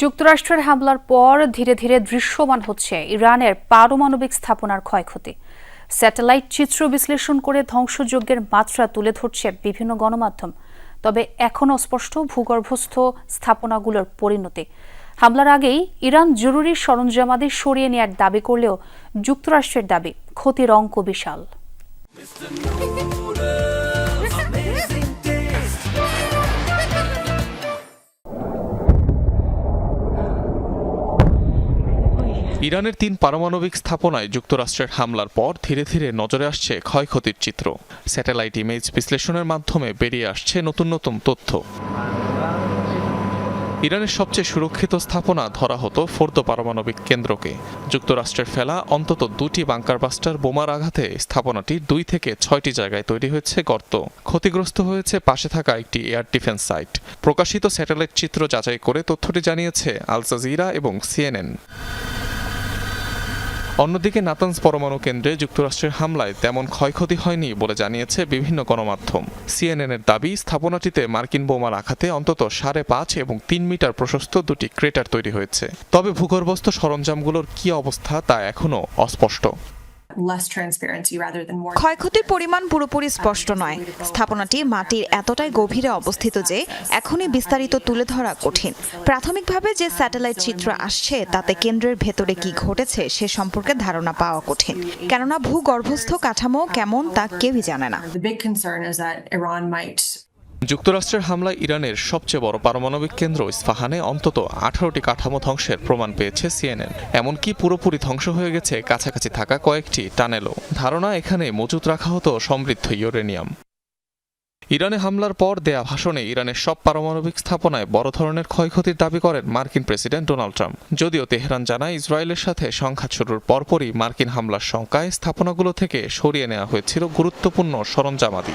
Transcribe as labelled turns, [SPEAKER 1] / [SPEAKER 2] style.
[SPEAKER 1] যুক্তরাষ্ট্রের হামলার পর ধীরে ধীরে দৃশ্যমান হচ্ছে ইরানের পারমাণবিক স্থাপনার ক্ষয়ক্ষতি। স্যাটেলাইট চিত্র বিশ্লেষণ করে ধ্বংসযজ্ঞের মাত্রা তুলে ধরছে বিভিন্ন গণমাধ্যম। তবে এখনও স্পষ্ট ভূগর্ভস্থ স্থাপনাগুলোর পরিণতি। হামলার আগেই ইরান জরুরি সরঞ্জামাদি সরিয়ে নেয়ার দাবি করলেও যুক্তরাষ্ট্রের দাবি ক্ষতির অঙ্ক বিশাল।
[SPEAKER 2] ইরানের তিন পারমাণবিক স্থাপনায় যুক্তরাষ্ট্রের হামলার পর ধীরে ধীরে নজরে আসছে ক্ষয়ক্ষতির চিত্র। স্যাটেলাইট ইমেজ বিশ্লেষণের মাধ্যমে বেরিয়ে আসছে নতুন নতুন তথ্য। ইরানের সবচেয়ে সুরক্ষিত স্থাপনা ধরা হতো ফোর্দ পারমাণবিক কেন্দ্রকে। যুক্তরাষ্ট্রের ফেলা অন্তত দুটি বাংকার বাস্টার বোমার আঘাতে স্থাপনাটি দুই থেকে ছয়টি জায়গায় তৈরি হয়েছে গর্ত। ক্ষতিগ্রস্ত হয়েছে পাশে থাকা একটি এয়ার ডিফেন্স সাইট। প্রকাশিত স্যাটেলাইট চিত্র যাচাই করে তথ্যটি জানিয়েছে আল জাজিরা এবং সিএনএন। অন্যদিকে নাতানস পরমাণু কেন্দ্রে যুক্তরাষ্ট্রের হামলায় তেমন ক্ষয়ক্ষতি হয়নি বলে জানিয়েছে বিভিন্ন গণমাধ্যম। সিএনএনের দাবি, স্থাপনাটিতে মার্কিন বোমার আঘাতে অন্তত সাড়ে পাঁচ এবং তিন মিটার প্রশস্ত দুটি ক্রেটার তৈরি হয়েছে। তবে ভূগর্ভস্থ সরঞ্জামগুলোর কি অবস্থা তা এখনও অস্পষ্ট।
[SPEAKER 3] ক্ষয়ক্ষতির পরিমাণ পুরোপুরি স্পষ্ট নয়। স্থাপনাটি মাটির এতটাই গভীরে অবস্থিত যে এখনই বিস্তারিত তুলে ধরা কঠিন। প্রাথমিকভাবে যে স্যাটেলাইট চিত্র আসছে তাতে কেন্দ্রের ভেতরে কি ঘটেছে সে সম্পর্কে ধারণা পাওয়া কঠিন। কেননা ভূগর্ভস্থ কাঠামো কেমন তা কেউই জানে না।
[SPEAKER 2] যুক্তরাষ্ট্রের হামলায় ইরানের সবচেয়ে বড় পারমাণবিক কেন্দ্র ইস্পাহানে অন্তত আঠারোটি কাঠামো ধ্বংসের প্রমাণ পেয়েছে সিএনএন। এমনকি পুরোপুরি ধ্বংস হয়ে গেছে কাছাকাছি থাকা কয়েকটি টানেলও। ধারণা এখানে মজুত রাখা হতো সমৃদ্ধ ইউরেনিয়াম। ইরানে হামলার পর দেয়া ভাষণে ইরানের সব পারমাণবিক স্থাপনায় বড় ধরনের ক্ষয়ক্ষতির দাবি করেন মার্কিন প্রেসিডেন্ট ডোনাল্ড ট্রাম্প। যদিও তেহরান জানায় ইসরায়েলের সাথে সংঘাত শুরুর পরপরই মার্কিন হামলার শঙ্কায় স্থাপনাগুলো থেকে সরিয়ে নেওয়া হয়েছিল গুরুত্বপূর্ণ সরঞ্জামাদি।